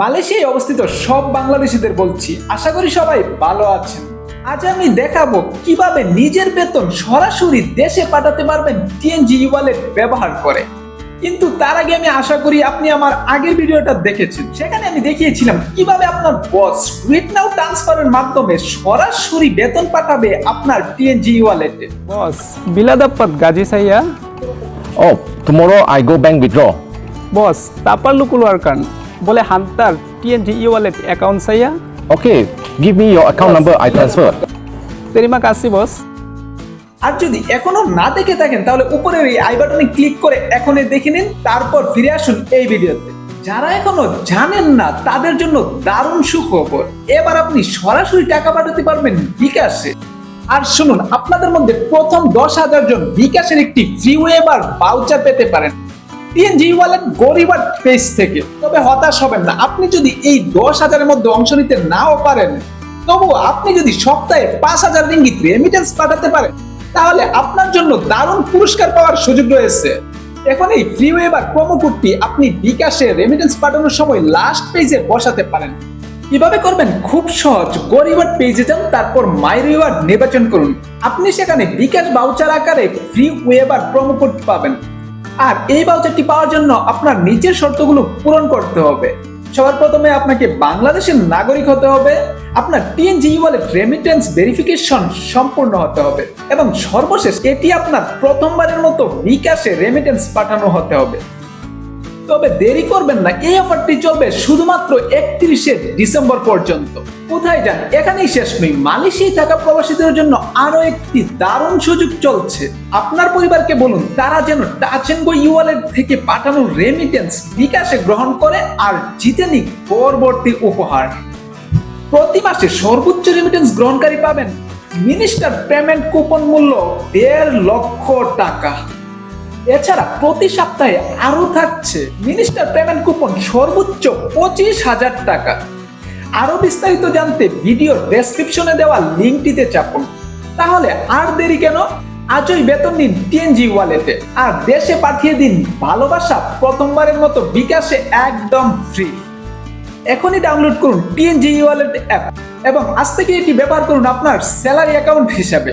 মালয়েশিয়ায় অবস্থিত সব বাংলাদেশিদের বলছি আশা করি সবাই ভালো আছেন। আজ আমি দেখাবো কীভাবে নিজের বেতন সরাসরি দেশে পাঠাতে পারবেন টিএনজি ওয়ালেট ব্যবহার করে। কিন্তু তার আগে আমি আশা করি আপনি আমার আগের ভিডিওটা দেখেছেন। সেখানে আমি দেখিয়েছিলাম কীভাবে আপনার বস টুইট নাও ট্রান্সফারের মাধ্যমে সরাসরি বেতন পাঠাবে আপনার টিএনজি ওয়ালেটে বস bila dapat gaji saya? Oh, tomorrow I go bank withdraw. Bos, tak perlu keluarkan. Boleh hantar TNG e-wallet account saya? Okay, give me your account number. I transfer. Terima kasih, Bos. আর যদি এখনও না দেখে থাকেন তাহলে উপরের এই I বাটনে click করে এখনই দেখে নিন তারপর ফিরে আসুন এই ভিডিওতে যারা এখনও জানেন না তাদের জন্য দারুণ সুখবর এবার আপনি সরাসরি টাকা পাঠাতে পারবেন বিকাশে আর শুনুন আপনাদের মধ্যে প্রথম দশ হাজার জন বিকাশের একটি ফ্রি ওয়েবার বাউচার পেতে পারেন টিএনজি ওয়ালেট গরিবার পেজ থেকে। তবে হতাশ হবেন না। আপনি যদি এই দশ হাজারের মধ্যে অংশ নিতে নাও পারেন, তবুও আপনি যদি সপ্তাহে পাঁচ হাজার রিঙ্গিত রেমিটেন্স পাঠাতে পারেন, তাহলে আপনার জন্য দারুণ পুরস্কার পাওয়ার সুযোগ রয়েছে। এখন এই ফ্রি ওয়েবার প্রোমো কোডটি আপনি বিকাশে রেমিটেন্স পাঠানোর সময় লাস্ট পেজে বসাতে পারেন। কীভাবে করবেন? খুব সহজ। গরিবার পেজে যান, তারপর মাই রিওয়ার্ড নির্বাচন করুন। আপনি সেখানে বিকাশ বাউচার আকারে ফ্রি ওয়েবার প্রোমো কোড পাবেন। আর এই ভাউচারটি পাওয়ার জন্য আপনার নিচের শর্তগুলো পূরণ করতে হবে। সবার প্রথমে আপনাকে বাংলাদেশের নাগরিক হতে হবে, আপনার টিএনজি ওয়ালেট রেমিটেন্স ভেরিফিকেশন সম্পূর্ণ হতে হবে এবং সর্বশেষ এটি আপনার প্রথমবারের মতো বিকাশে রেমিটেন্স পাঠানো হতে হবে। তবে দেরি করবেন না, এই অফারটি চলবে শুধুমাত্র একত্রিশে ডিসেম্বর পর্যন্ত। কোথায় যান? এখানেই শেষ নই। মালয়েশিয়ায় থাকা প্রবাসীদের জন্য আরও একটি দারুণ সুযোগ চলছে। আপনার পরিবারকে বলুন, তারা যেন টাচ এন্ড গো ইওয়ালেট থেকে পাঠানো রেমিটেন্স বিকাশে গ্রহণ করে আর জিতে নিক পরবর্তী উপহার। প্রতি মাসে সর্বোচ্চ রেমিটেন্স গ্রহণকারী পাবেন মিনিস্টার পেমেন্ট কুপন মূল্য দেড় লক্ষ টাকা। এছাড়া প্রতি সপ্তাহে আরও থাকছে মিনিস্টার পেমেন্ট কুপন সর্বোচ্চ পঁচিশ হাজার টাকা। আরও বিস্তারিত জানতে ভিডিও ডেসক্রিপশনে দেওয়া লিঙ্কটিতে চাপুন। তাহলে আর দেরি কেন? আজই বেতন নিন টিএনজি ওয়ালেটে আর দেশে পাঠিয়ে দিন ভালোবাসা প্রথমবারের মতো বিকাশে একদম ফ্রি এখনই ডাউনলোড করুন টিএনজি ওয়ালেট অ্যাপ এবং আজ থেকে এটি ব্যবহার করুন আপনার স্যালারি অ্যাকাউন্ট হিসাবে।